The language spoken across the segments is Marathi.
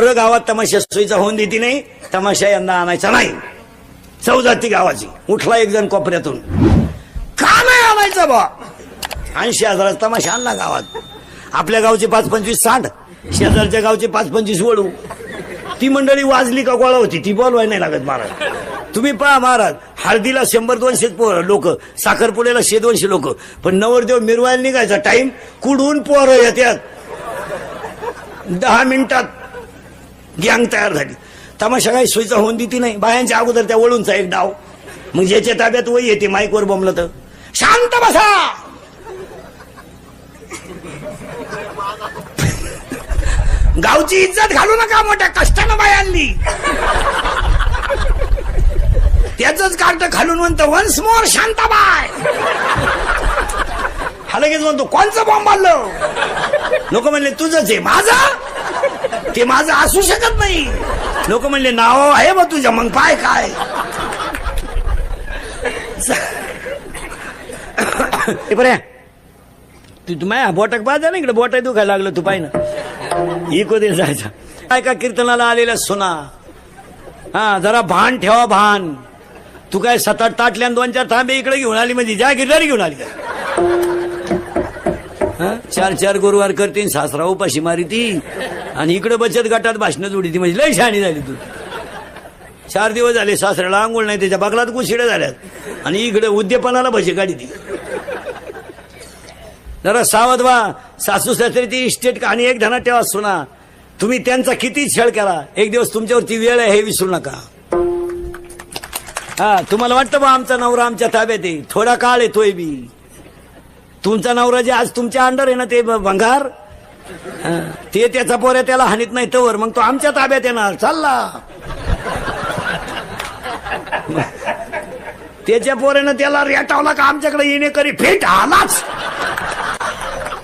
पोरं गावात तमाशा सोयीचा होऊन देती नाही तमाशा यांना आणायचा नाही. चौजाती गावाची. उठला एक जण कोपऱ्यातून. का नाही आणायचा बा. ऐंशी हजाराचा तमाशा आणला गावात. आपल्या गावचे पाच पंचवीस साठ शेजारच्या गावचे पाच पंचवीस वळू. ती मंडळी वाजली का गोळा होती ती बोलवाय नाही लागत महाराज. तुम्ही पहा महाराज हळदीला शंभर दोनशे लोक साखरपुड्याला शे दोनशे लोक. पण नवरदेव मिरवायला निघायचा टाइम कुडून पोहर येत्यात. दहा मिनिटात गँग तयार झाली. तमाशा काही सोयीचा होऊन देती नाही. बायांच्या अगोदर त्या वळूनचा एक डाव. मग ज्याच्या ताब्यात वय येते माईकवर बोंबलं तर. शांत बसा! गावची इज्जत घालू नका मोठ्या कष्टानं बायांनी. त्याच कार्ड घालून म्हणतो वन्स मोर शांताबाय हा लगेच म्हणतो कोणचं बॉम्ब बांधलं लोक म्हणले तुझंच आहे माझं? ते माझं असू शकत नाही. लोक म्हणले नाव आहे मग तुझ्या मग पाय काय? बरे तू तू माया बोटाक बाजा ना इकडे बोटाय दुखायला लागलं तू पाय ना इको दे जायचा? काय का कीर्तनाला आलेला सुना? हा जरा भान ठेवा भान. तू काय सात आठ ताटल्या दोन चार थांबे इकडे घेऊन आली म्हणजे ज्या गिरणारी घेऊन आली. काय चार चार गुरुवार करते सासरा उपाशी मारी ती आणि इकडे बचत गटात भाषण जोडी ती म्हणजे लय शहाणी झाली तू. चार दिवस झाले सासऱ्याला आंघोळ नाही त्याच्या बगलात कुशिड्या झाल्यात. आणि इकडे उद्यपनाला भजी काढी ती जरा सावध व्हा. सासू सासऱ्याची इस्टेट आणि एक धना ठेवा सुना. तुम्ही त्यांचा किती छळ केला. एक दिवस तुमच्यावरती वेळ आहे हे विसरू नका. हा तुम्हाला वाटतं बा आमचा नवरा आमच्या ताब्यात आहे? थोडा काळ येतोय बी. तुमचा नवरा जे आज तुमच्या अंडर आहे ना ते भंगार? ते त्याचा पोऱ्या त्याला हानीत नाही तवर मग तो आमच्या ताब्यात येणार. चालला त्याच्या पोऱ्यानं त्याला रेटावला का आमच्याकडे येणे करी? फेट आलाच.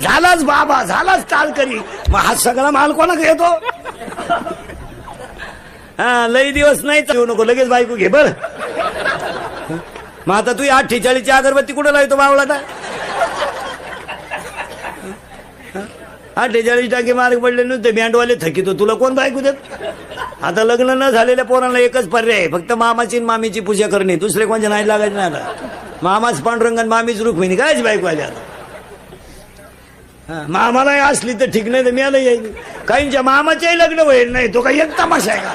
झालाच बाबा झालाच चाल करी मग हा सगळा माल कोणा येतो? हा लई दिवस नाही येऊ नको. लगेच बायको घे बर. मग आता तू अठ्ठेचाळीसची अगरबत्ती कुठं लावतो बावळाटा अठ्ठेचाळीस टक्के मार्क पडले नुसते बँडवाले थकीतो तुला कोण बायको देत? आता लग्न न झालेल्या पोरांना एकच पर्याय आहे, फक्त मामाची आणि मामीची पूजा करणे. दुसरे कोणच्या नाही लागायचे नाही आता. मामाच पांडुरंग मामीच रुक्मिणी. कायच बायको आली आता? हा, मामालाही असली तर ठीक नाही तर मिळालं येईल काहींच्या मामाच्याही लग्न होईल नाही. तो काही एक तमाशा आहे का?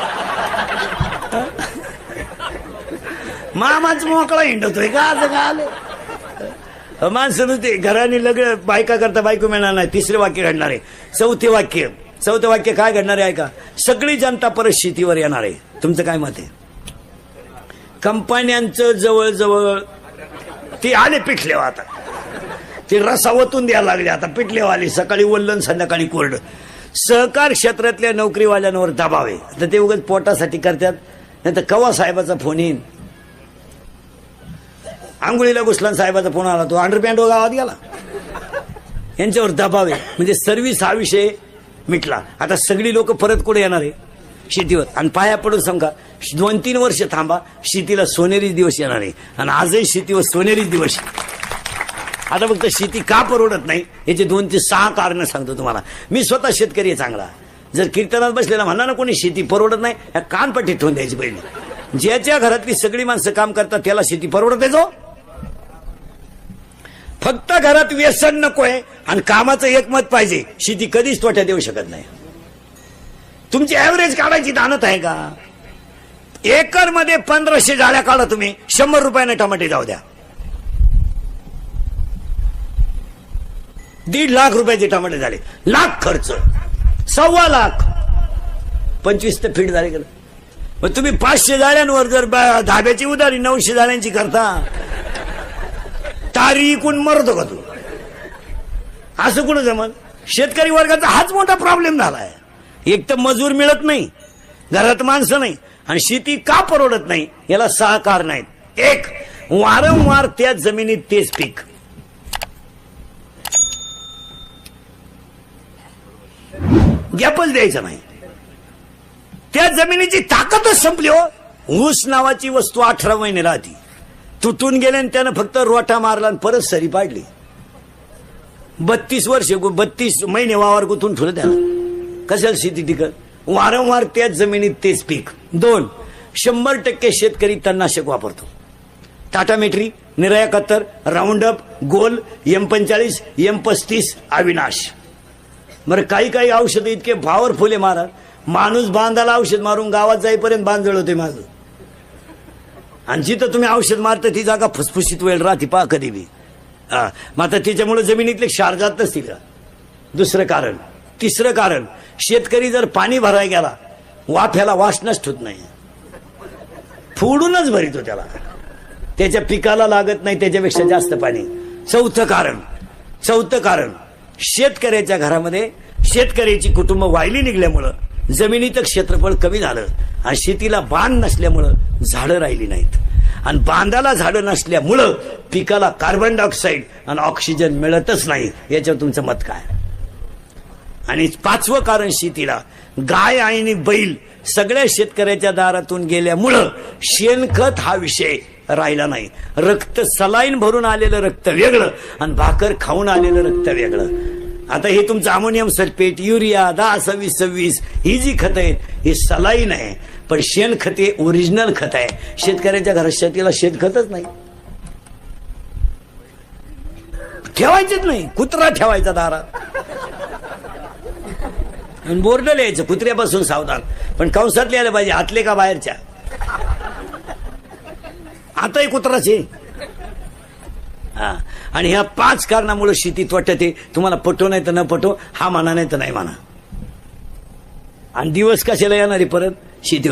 मामाच मोकळा हिंडतोय का? असं का आलं माणसं ते घराने लग्न बायका करता बायको मिळणार नाही. तिसरे वाक्य घडणार. आहे चौथे वाक्य. चौथं वाक्य काय घडणार आहे ऐका. सगळी जनता परत शेतीवर येणार आहे. तुमचं काय मत आहे? कंपन्यांचं जवळजवळ ते आले पिठले आता. ते रसावतून द्यायला लागले आता पिटलेवाले सकाळी वल्लन संध्याकाळी कोरड. सहकार क्षेत्रातल्या नोकरीवाल्यांवर दबाव आहे. तर ते उगाच पोटासाठी करतात. नाही तर कवा साहेबाचा फोन येईन. आंघोळीला घुसला साहेबाचा फोन आला तो अंडरपॅन्ट गावात गेला. यांच्यावर दबावे म्हणजे सर्व्हिस हा विषय मिटला. आता सगळी लोक परत कुठे येणार आहे? शेतीवर. आणि पाया पडून सांगा दोन तीन वर्ष थांबा शेतीला सोनेरी दिवस येणार आहे. आणि आजही शेतीवर सोनेरी दिवस आता फक्त शेती का परवडत नाही याचे दोन ते सहा कारण सांगतो तुम्हाला. मी स्वतः शेतकरी आहे चांगला. जर कीर्तनात बसलेला म्हणा ना कोणी शेती परवडत नाही कानपट्टी ठेवून द्यायची पहिली. ज्याच्या घरातली सगळी माणसं काम करतात त्याला शेती परवडत आहे जो फक्त घरात व्यसन नकोय आणि कामाचं एकमत पाहिजे. शेती कधीच तोट्यात देऊ शकत नाही. तुमची ऍव्हरेज काढायची दानत आहे का? एकरमध्ये पंधराशे जाळ्या काढा तुम्ही. शंभर रुपयाने टमाटे जाऊ द्या. दीड लाख रुपयाचे टमाटे झाले. लाख खर्च. सव्वा लाख. पंचवीस ते फीट झाले का मग तुम्ही पाचशे जाळ्यांवर जर धाब्याची उधारी नऊशे जाळ्यांची करता. तारी इकून मरतो का तू? असं कुठं जमल शेतकरी वर्गाचा हाच मोठा प्रॉब्लेम झालाय. एक तर मजूर मिळत नाही घरात माणसं नाही आणि शेती का परवडत नाही याला सहा कारण एक वारंवार त्या जमिनीत तेच पीक. गॅपच द्यायचा नाही. त्या जमिनीची ताकदच संपली हो. ऊस नावाची वस्तू अठरा महिने राहती. तुटून गेले आणि त्यानं फक्त रोटा मारला आणि परत सरी पाडली. बत्तीस वर्ष बत्तीस महिने वावर गुतून ठेवलं त्याला कशाला शेती टिकत वारंवार त्याच जमिनीत तेच पीक. दोन शंभर टक्के शेतकरी तणनाशक वापरतो. टाटा मेट्री निराया कत्तर राऊंडअप गोल एम पंचाळीस एम पस्तीस अविनाश. बरं काही काही औषधं इतके पॉवरफुल आहे महाराज. माणूस बांधाला औषध मारून गावात जाईपर्यंत बांधळ होते माझं. आणि जिथं तुम्ही औषध मारता ती जागा फुसफुशीत वेळ राहते पहा कधी बी. हा. मग आता त्याच्यामुळे जमिनीतले क्षार जात नसतील का? दुसरं कारण. तिसरं कारण शेतकरी जर पाणी भरायला गेला वाफ्याला वास नष्ट होत नाही. फोडूनच भरितो त्याला. त्याच्या पिकाला लागत नाही त्याच्यापेक्षा जास्त पाणी. चौथं कारण. चौथं कारण शेतकऱ्याच्या घरामध्ये शेतकऱ्याची कुटुंब वाहिली निघल्यामुळं जमिनीचं क्षेत्रफळ कमी झालं आणि शेतीला बांध नसल्यामुळं झाडं राहिली नाहीत. आणि बांधाला झाडं नसल्यामुळं पिकाला कार्बन डायऑक्साईड आणि ऑक्सिजन मिळतच नाही याच्यावर तुमचं मत काय? आणि पाचवं कारण शेतीला गाय आणि बैल सगळ्या शेतकऱ्याच्या दारातून गेल्यामुळं शेणखत हा विषय राहिला नाही. रक्त सलाईन भरून आलेलं रक्त वेगळं आणि भाकर खाऊन आलेलं रक्त वेगळं. आता हे तुमचं अमोनियम सल्फेट युरिया दहा सव्वीस सव्वीस ही जी खत आहेत ही सलाईन आहे पण शेणखत हे ओरिजिनल खत आहे. शेतकऱ्याच्या घरात शेतीला शेणखतच नाही. ठेवायचेच नाही कुत्रा ठेवायचा दारात बोर्ड लिहायचं कुत्र्यापासून सावधान. पण कंसात लिहायला पाहिजे आतले का बाहेरच्या? आताही कुत्राचे हा. आणि ह्या पाच कारणामुळे शेती वाटते तुम्हाला पटो नाही तर न पटो हा म्हणा नाही तर नाही म्हणा. आणि दिवस कशाला येणार परत? शेतीवर.